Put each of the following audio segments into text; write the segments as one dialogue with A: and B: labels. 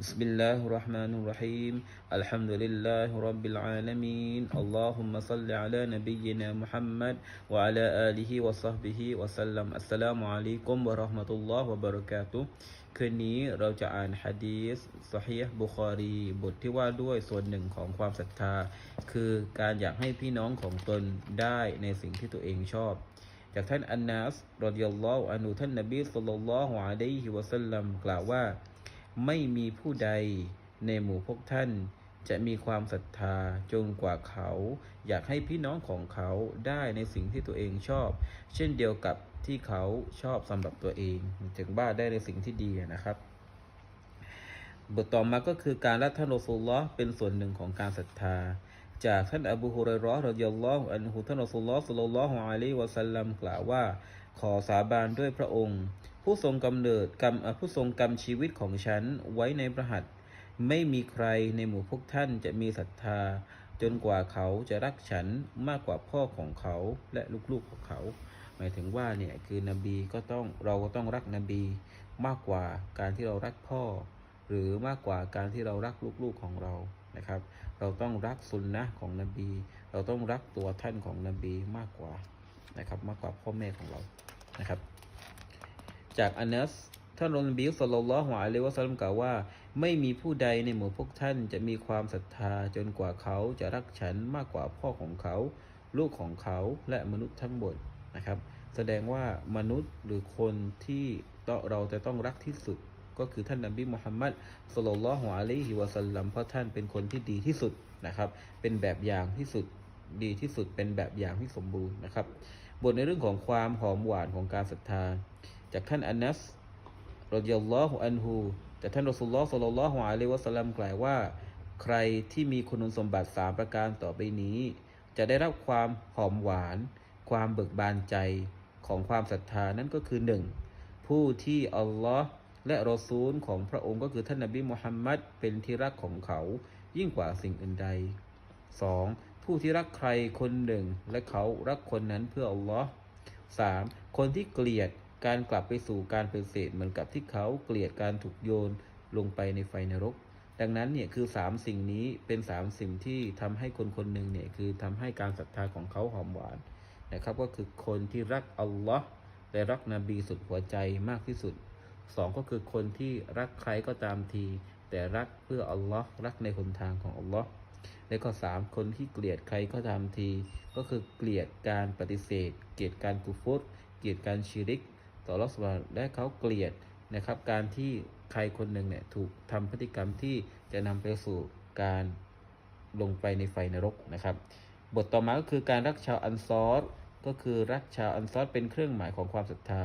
A: بسم الله الرحمن الرحيم الحمد لله رب العالمين اللهم صل على نبينا محمد وعلى آله وصحبه وسلم السلام عليكم ورحمة الله وبركاته คืนนี้เราจะอ่านฮะดีษสฮีห์บุคอรี บทที่ว่าด้วยส่วนหนึ่งของความศรัทธา คือการอยากให้พี่น้องของตนได้ในสิ่งที่ตัวเองชอบ จากท่านอันนัสรดิยัลลอฮุอันฮุท่านนบีสุลต่านละฮ์อะลัยฮิวะสัลลัมกล่าวว่า ไม่มีผู้ใดในหมู่พวกท่าน จะมีความศรัทธาจนกว่าเขา อยากให้พี่น้องของเขาได้ในสิ่งที่ตัวเองชอบ เช่นเดียวกับที่เขาชอบสำหรับตัวเองถึงบ้าได้ในสิ่งที่ดีนะครับบทต่อมาก็คือการรักท่านรอซูลลอฮ์เป็นส่วนหนึ่งของการศรัทธา จากท่านอบูฮุเรราะห์รดิยัลลอฮุอันฮุท่านรอซูลลอฮ์ศ็อลลัลฮุอะลัยวะซัลลัมกล่าวว่า ขอสาบานด้วยพระองค์ ผู้ทรงกำเนิดกรรมผู้ทรงกรรมชีวิตของฉันไว้ในพระหัตไม่มีใครในหมู่พวกท่านจะมีศรัทธา จนกว่าเขาจะรักฉันมากกว่าพ่อของเขาและลูกๆของเขา หมายถึงว่าเนี่ยคือนบีก็ต้องเราก็ต้องรักนบี มากกว่าการที่เรารักพ่อ หรือมากกว่าการที่เรารักลูกๆของเรา นะครับ เราต้องรักสุนนะของนบี เราต้องรักตัวท่านของนบีมากกว่านะครับ มากกว่าพ่อแม่ของเรานะครับ จากอานัสท่านนบีสุลต่านละฮ์อะลัยฮิวะสัลลัมกล่าวว่า ไม่มีผู้ใดในหมู่พวกท่านจะมีความศรัทธาจนกว่าเขาจะรักฉันมากกว่าพ่อของเขา ลูกของเขาและมนุษย์ทั้งหมดนะครับ แสดงว่ามนุษย์หรือคนที่เราจะต้องรักที่สุด ก็คือท่านนบีมุฮัมมัดสุลลัลลอฮุอะลัยฮิวะสัลลัมเพราะท่านเป็นคนที่ดีที่สุดนะครับ เป็นแบบอย่างที่สุดดีที่สุดเป็นแบบอย่างที่สมบูรณ์นะครับ บทในเรื่องของความหอมหวานของการศรัทธา จากท่านอานัสรดิยัลลอฮุอันฮูจากท่านรอสุลลอฮ์สัลลัลลอฮุอะลัยฮิวะสัลลัมกล่าวว่า ใครที่มีคุณสมบัติสามประการต่อไปนี้ จะได้รับความหอมหวาน ความเบิกบานใจของความศรัทธานั่นก็คือหนึ่งผู้ที่อัลลอฮ์ และรอซูลของพระองค์ก็คือท่านนบีมุฮัมมัดเป็นที่รักของเขายิ่งกว่าสิ่งอื่นใด 2. ผู้ที่รักใครคนหนึ่ง และเขารักคนนั้นเพื่ออัลลอฮ์ 3. คนที่เกลียดการกลับไปสู่การเป็นเศษเหมือนกับที่เขาเกลียดการถูกโยนลงไปในไฟนรก ดังนั้นเนี่ยคือสามสิ่งนี้เป็นสามสิ่งที่ทำให้คนคนหนึ่งเนี่ยคือทำให้การศรัทธาของเขาหอมหวานนะครับก็คือคนที่รักอัลลอฮ์และรักนบีสุดหัวใจมากที่สุด สองก็คือคนที่รักใครก็ตามที แต่รักเพื่ออัลลอฮ์รักในหนทางของอัลลอฮ์และก็สามคนที่เกลียดใครก็ตามที ก็คือเกลียดการปฏิเสธ เกลียดการกุฟรเกลียดการชิริก ต่อรัสวาและเขาเกลียดนะครับการที่ใครคนหนึ่งเนี่ยถูกทำพฤติกรรมที่จะนำไปสู่การลงไปในไฟนรกนะครับ บทต่อมาก็คือการรักชาวอันซอรก็คือรักชาวอันซอรเป็นเครื่องหมายของความศรัทธา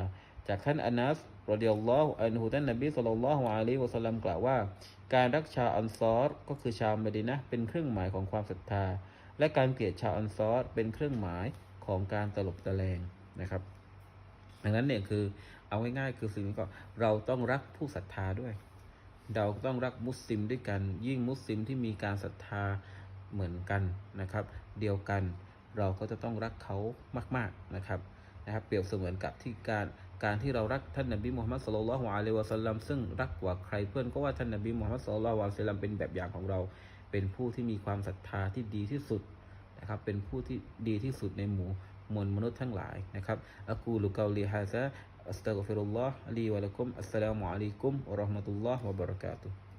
A: จากท่านอานัสรดิยัลลอฮุอันฮุท่านนบีสุลต่านละฮ์อะลัยวะสัลลัมกล่าวว่า การรักชาวอันซอรก็คือชาวมดีนะเป็นเครื่องหมายของความศรัทธา และการเกลียดชาวอันซอรเป็นเครื่องหมายของการตลบตะแลงนะครับดังนั้นเนี่ยคือเอาง่ายๆคือสิ่งนี้ก็เราต้องรักผู้ศรัทธาด้วย เราต้องรักมุสลิมด้วยกัน ยิ่งมุสลิมที่มีการศรัทธาเหมือนกันนะครับ เดียวกันเราก็จะต้องรักเขามาก ๆนะครับ นะครับเปรียบเสมือนกับที่การการที่เรารักท่านนบีมุฮัมมัดสุลลัลฮุอะลัยวะสัลลัมซึ่งรักกว่าใครเพื่อนก็ว่าท่านนบีมุฮัมมัดสุลลัลฮุอะลัยวะสัลลัมเป็นแบบอย่างของเรา เป็นผู้ที่มีความศรัทธาที่ดีที่สุดนะครับเป็นผู้ที่ดีที่สุดในหมู่มวลมนุษย์ทั้งหลายนะครับอักูลุกาลีฮะซะอัสตัฆฟิรุลลอฮ์ลีวะลักุมอัสสลามุอะลัยกุมวะเราะห์มะตุลลอฮ์วะบะเราะกาตุฮ์